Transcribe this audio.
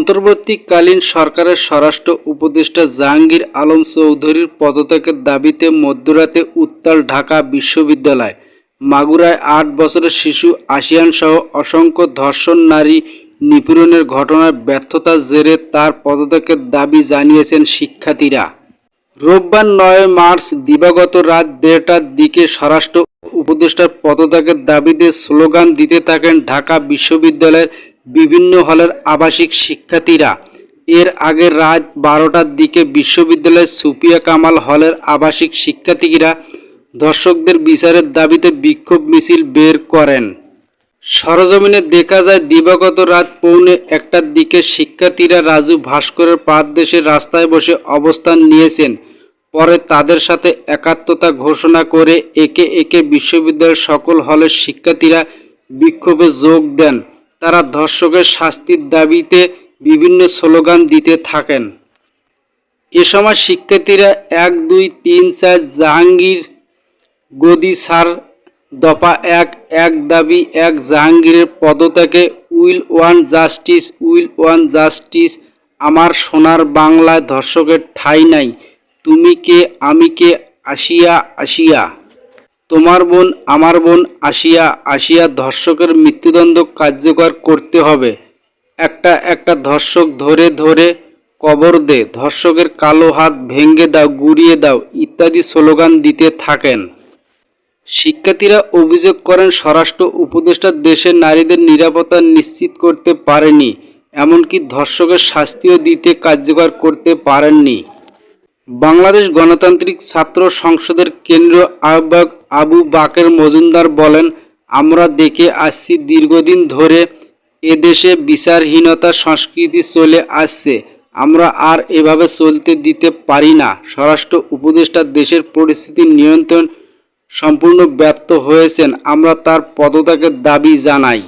অন্তর্বর্তীকালীন সরকারের স্বরাষ্ট্র উপদেষ্টা জাহাঙ্গীর আলম চৌধুরীর পদত্যাগের দাবিতে মধ্যরাতে উত্তাল ঢাকা বিশ্ববিদ্যালয়। মাগুরায় আট বছরের শিশু আসিয়ান সহ অসংখ্য ধর্ষণ নারী নিপীড়নের ঘটনার ব্যর্থতার জেরে তার পদত্যাগের দাবি জানিয়েছেন শিক্ষার্থীরা। রোববার নয় মার্চ দিবাগত রাত দেড়টার দিকে স্বরাষ্ট্র উপদেষ্টার পদত্যাগের দাবিতে স্লোগান দিতে থাকেন ঢাকা বিশ্ববিদ্যালয়ের বিভিন্ন হলের আবাসিক শিক্ষার্থীরা এর আগে রাত বারোটার দিকে বিশ্ববিদ্যালয়ের সুপিয়া কামাল হলের আবাসিক শিক্ষার্থীরা ধর্ষকদের বিচারের দাবিতে বিক্ষোভ মিছিল বের করেন। সরজমিনে দেখা যায়, দিবাগত রাত পৌনে একটার দিকে শিক্ষার্থীরা রাজু ভাস্করের পাদদেশের রাস্তায় বসে অবস্থান নিয়েছেন। পরে তাদের সাথে একাত্মতা ঘোষণা করে একে একে বিশ্ববিদ্যালয়ের সকল হলের শিক্ষার্থীরা বিক্ষোভে যোগ দেন। তারা ধর্ষকের শাস্তির দাবিতে বিভিন্ন স্লোগান দিতে থাকেন। এ সময় শিক্ষার্থীরা এক, দুই, তিন, চার জাহাঙ্গীর গদি সার দফা এক এক দাবি, এক জাহাঙ্গীরের পদত্যাগে we want justice, we want justice, আমার সোনার বাংলায় ধর্ষকের ঠাঁই নাই, তুমি কে, আমি কে, আসিয়া আসিয়া। তোমার বোন, আমার বোন আসিয়া আসিয়া ধর্ষকের মৃত্যুদণ্ড কার্যকর করতে হবে। একটা একটা ধর্ষক ধরে ধরে কবর দে, ধর্ষকের কালো হাত ভেঙে দাও, গুড়িয়ে দাও ইত্যাদি স্লোগান দিতে থাকেন। শিক্ষার্থীরা অভিযোগ করেন, স্বরাষ্ট্র উপদেষ্টা দেশের নারীদের নিরাপত্তা নিশ্চিত করতে পারেনি, এমনকি ধর্ষকের শাস্তিও দিতে কার্যকর করতে পারেননি। বাংলাদেশ গণতান্ত্রিক ছাত্র সংসদের কেন্দ্রীয় আহ্বায়ক আবু বাকের মজুমদার বলেন, আমরা দেখে আসছি দীর্ঘদিন ধরে এদেশে বিচারহীনতা সংস্কৃতি চলে আসছে। আমরা আর এভাবে চলতে দিতে পারি না। স্বরাষ্ট্র উপদেষ্টা দেশের পরিস্থিতি নিয়ন্ত্রণ সম্পূর্ণ ব্যর্থ হয়েছেন। আমরা তার পদত্যাগের দাবি জানাই।